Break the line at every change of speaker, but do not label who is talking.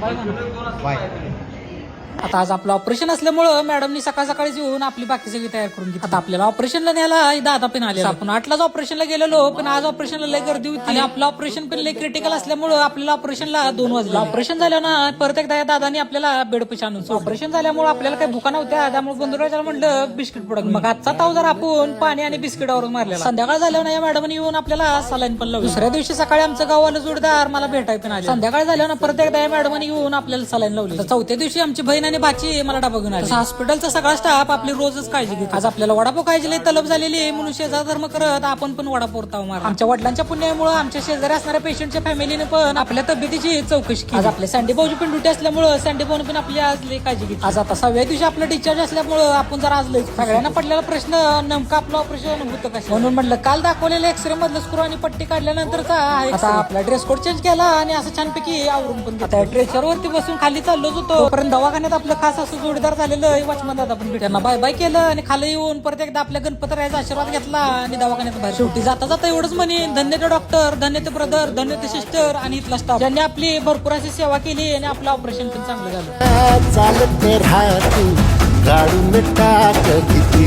Bye
आता आज आपलं ऑपरेशन असल्यामुळं मॅडमनी सकाळ सकाळीच येऊन आपली बाकी सगळी तयार करून घेतली. आता आपल्याला ऑपरेशनला न्यायला दादा पण आले आपण आठलाच ऑपरेशनला गेलेलो पण आज ऑपरेशनला लय गर्दी होती. आणि आपलं ऑपरेशन पण लय क्रिटिकल असल्यामुळं आपल्याला ऑपरेशनला दोन वाजले. ऑपरेशन झाल्यावर ना परत एकदा या दादानी आपल्याला बेड पैसे आणून ऑपरेशन झाल्यामुळे आपल्याला काही भुका नव्हत्या. त्यामुळे बंधुराजाला म्हणलं बिस्किट पडत मग आजचा ताव जर आपण पाणी आणि बिस्किटावर मारलेला. संध्याकाळ झाल्यावर ना या मॅडमनी येऊन आपल्याला सलाईन पण लावली. दुसऱ्या दिवशी सकाळी आमचं गावाला जोडदार मला भेटायचं पण आले. संध्याकाळ झाल्यावर ना परत एकदा या मॅडमनी येऊन आपल्याला सलाईन लावली. तर चौथ्या दिवशी आमची बहीण आणि बाची मला डबा घेऊन आली. हॉस्पिटलचा सगळा स्टाफ आपली रोजच काळजी घेतो आज आपल्याला वडापाव खायची लई तलब झालेली आहे म्हणून शेजार धर्म करत आपण पण वडापाव ताव मारा. आमच्या वडिलांच्या पुण्यामुळे आमच्या शेजारी असणाऱ्या पेशंटच्या फॅमिलीने पण आपल्या तब्येतीची चौकशी केली. आज आपल्या सँडी भाऊची पण ड्युटी असल्यामुळे सँडी भाऊने पण आपली आज लई काळजी घेतली. आज आता सहाव्या दिवशी आपलं डिस्चार्ज असल्यामुळे आपण जर आज लई सगळ्यांना पडलेला प्रश्न नेमकं आपलं ऑपरेशन होतं कसं म्हणून म्हटलं काल दाखवलेलं एक्सरे मधलं स्क्रू आणि पट्टी काढल्यानंतरचा आता आपला ड्रेस कोड चेंज केला आणि असं छानपैकी आवरून पण ड्रेसर वरती बसून खाली चाललोच होतो. परत दवाखान्यात आपलं खास असं जोडीदार झालेलं वॉचमन दादा पण त्यांना बाय बाय केलं आणि खाली येऊन परत एकदा आपल्या गणपतरायाचा आशीर्वाद घेतला आणि दवाखान्यात बाहेर शेवटी जाता जाता एवढंच म्हणेन धन्य ते डॉक्टर धन्य ते ब्रदर धन्य ते सिस्टर आणि इथला स्टाफ ज्यांनी आपली भरपूर अशी सेवा केली आणि आपलं ऑपरेशन पण चांगलं झालं.
चालते राहती टाक किती